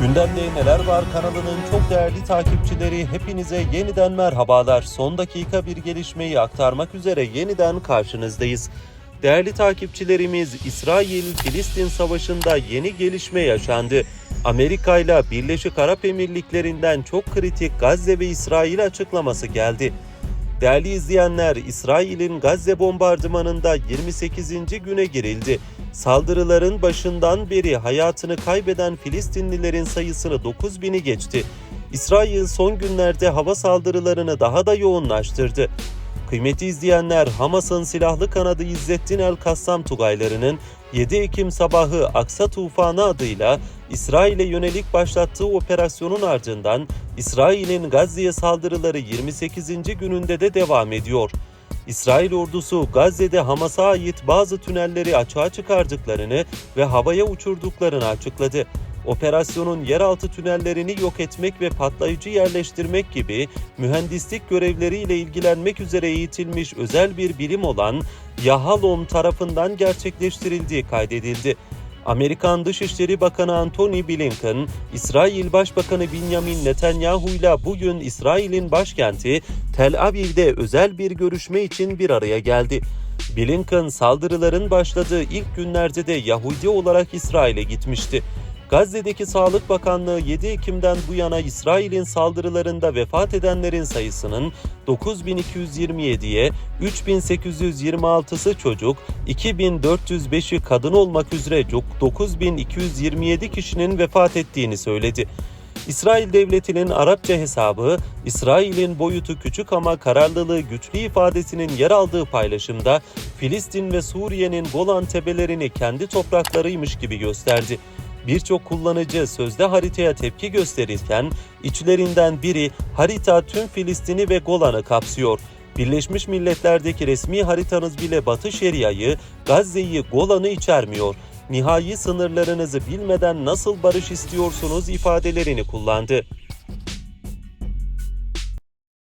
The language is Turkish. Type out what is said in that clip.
Gündemde neler var kanalının çok değerli takipçileri hepinize yeniden merhabalar. Son dakika bir gelişmeyi aktarmak üzere yeniden karşınızdayız. Değerli takipçilerimiz İsrail-Filistin savaşında yeni gelişme yaşandı. Amerika ile Birleşik Arap Emirlikleri'nden çok kritik Gazze ve İsrail açıklaması geldi. Değerli izleyenler, İsrail'in Gazze bombardımanında 28. güne girildi. Saldırıların başından beri hayatını kaybeden Filistinlilerin sayısını 9000'i geçti. İsrail son günlerde hava saldırılarını daha da yoğunlaştırdı. Kıymetli izleyenler, Hamas'ın silahlı kanadı İzzettin El-Kassam Tugaylarının 7 Ekim sabahı Aksa Tufanı adıyla İsrail'e yönelik başlattığı operasyonun ardından İsrail'in Gazze'ye saldırıları 28. gününde de devam ediyor. İsrail ordusu Gazze'de Hamas'a ait bazı tünelleri açığa çıkardıklarını ve havaya uçurduklarını açıkladı. Operasyonun yeraltı tünellerini yok etmek ve patlayıcı yerleştirmek gibi mühendislik görevleriyle ilgilenmek üzere eğitilmiş özel bir bilim olan Yahalom tarafından gerçekleştirildiği kaydedildi. Amerikan Dışişleri Bakanı Antony Blinken, İsrail Başbakanı Benjamin Netanyahu ile bugün İsrail'in başkenti Tel Aviv'de özel bir görüşme için bir araya geldi. Blinken saldırıların başladığı ilk günlerde de Yahudi olarak İsrail'e gitmişti. Gazze'deki Sağlık Bakanlığı 7 Ekim'den bu yana İsrail'in saldırılarında vefat edenlerin sayısının 9227'ye, 3826'sı çocuk, 2405'i kadın olmak üzere 9227 kişinin vefat ettiğini söyledi. İsrail devletinin Arapça hesabı, İsrail'in boyutu küçük ama kararlılığı güçlü ifadesinin yer aldığı paylaşımda Filistin ve Suriye'nin Golan tepelerini kendi topraklarıymış gibi gösterdi. Birçok kullanıcı sözde haritaya tepki gösterirken içlerinden biri harita tüm Filistin'i ve Golan'ı kapsıyor. Birleşmiş Milletler'deki resmi haritanız bile Batı Şeria'yı, Gazze'yi, Golan'ı içermiyor. Nihai sınırlarınızı bilmeden nasıl barış istiyorsunuz ifadelerini kullandı.